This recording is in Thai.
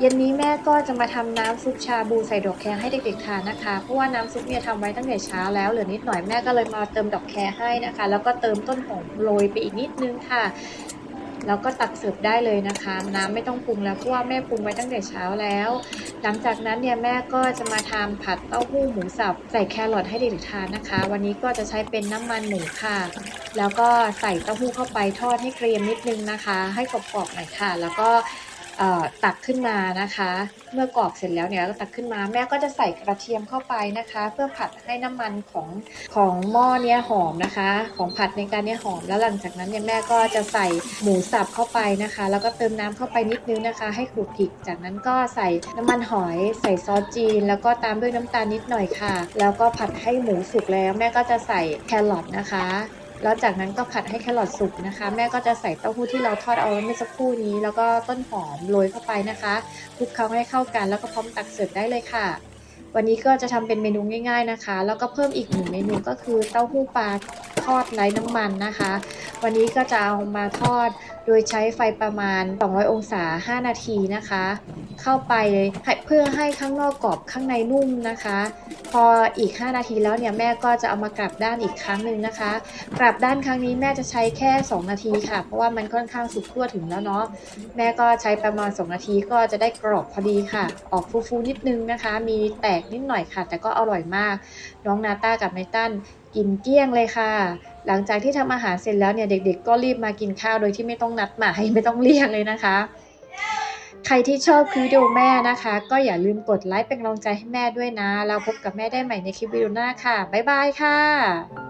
เย็นนี้แม่ก็จะมาทำน้ำซุปชาบูใส่ดอกแครให้เด็กๆทานนะคะ เพราะว่าน้ำซุปเนี่ยทำไว้ตั้งแต่เช้าแล้วเหลือนิดหน่อยแม่ก็เลยมาเติมดอกแครให้นะคะ แล้วก็เติมต้นหอมโรยไปอีกนิดนึงค่ะ แล้วก็ตักเสิร์ฟได้เลยนะคะ น้ำไม่ต้องปรุงแล้วเพราะว่าแม่ปรุงไว้ตั้งแต่เช้าแล้ว หลังจากนั้นเนี่ยแม่ก็จะมาทำผัดเต้าหู้หมูสับใส่แครอทให้เด็กๆทานนะคะ วันนี้ก็จะใช้เป็นน้ำมันหมูค่ะ แล้วก็ใส่เต้าหู้เข้าไปทอดให้เกรียมนิดนึงนะคะ ให้กรอบๆหน่อยค่ะ แล้วก็ ตักขึ้นมานะคะ เมื่อกรอบเสร็จแล้วเนี่ยก็ตักขึ้นมาแม่ก็จะใส่กระเทียมเข้าไปนะคะ เพื่อผัดให้น้ำมันของของหม้อเนี้ยหอมนะคะ ของผัดในการเนี้ยหอมแล้วหลังจากนั้นเนี่ยแม่ก็จะใส่หมูสับเข้าไปนะคะ แล้วก็เติมน้ำเข้าไปนิดนึงนะคะ ให้คลุกคลิกจากนั้นก็ใส่น้ำมันหอยใส่ซอสจีน แล้วก็ตามด้วยน้ำตาลนิดหน่อยค่ะ แล้วก็ผัดให้หมูสุกแล้วแม่ก็จะใส่แครอทนะคะ แล้วจากนั้นก็ผัดให้แครอทสุกนะคะ แม่ก็จะใส่เต้าหู้ที่เราทอดเอาไว้เมื่อสักครู่นี้ แล้วก็ต้นหอมโรยเข้าไปนะคะคลุกเคล้าให้เข้ากัน แล้วก็พร้อมตักเสิร์ฟได้เลยค่ะ วันนี้ก็จะทำเป็นเมนูง่าย ๆนะคะ แล้วก็เพิ่มอีกหนึ่งเมนูก็คือเต้าหู้ปลาทอดไร้น้ำมันนะคะ วันนี้ก็จะเอามาทอดโดยใช้ไฟประมาณ 200 องศา 5 นาทีนะคะ เข้าไปเพื่อให้ข้างนอกกรอบข้างในนุ่มนะคะ พออีก 5 นาทีแล้วเนี่ยแม่ก็จะเอามากลับด้านอีกครั้งหนึ่งนะคะ กลับด้านครั้งนี้แม่จะใช้แค่ 2 นาทีค่ะ เพราะว่ามันค่อนข้างสุกทั่วถึงแล้วเนาะแม่ก็ใช้ประมาณ 2 นาทีก็จะได้กรอบพอดีค่ะ ออกฟูๆนิดนึงนะคะ มีแตกนิดหน่อยค่ะ แต่ก็อร่อยมาก น้องนาตากับไมตันกินเกลี้ยงเลยค่ะ หลังจากที่ทำอาหารเสร็จแล้วเนี่ยเด็ก ๆ ก็รีบมากินข้าวโดยที่ไม่ต้องนัดหมายไม่ต้องเรียกเลยนะคะ ใครที่ชอบคลิปวิดีโอแม่นะคะ ก็อย่าลืมกดไลค์เป็นกำลังใจให้แม่ด้วยนะ เราพบกับแม่ได้ใหม่ในคลิปวิดีโอหน้าค่ะ บ๊ายบายค่ะ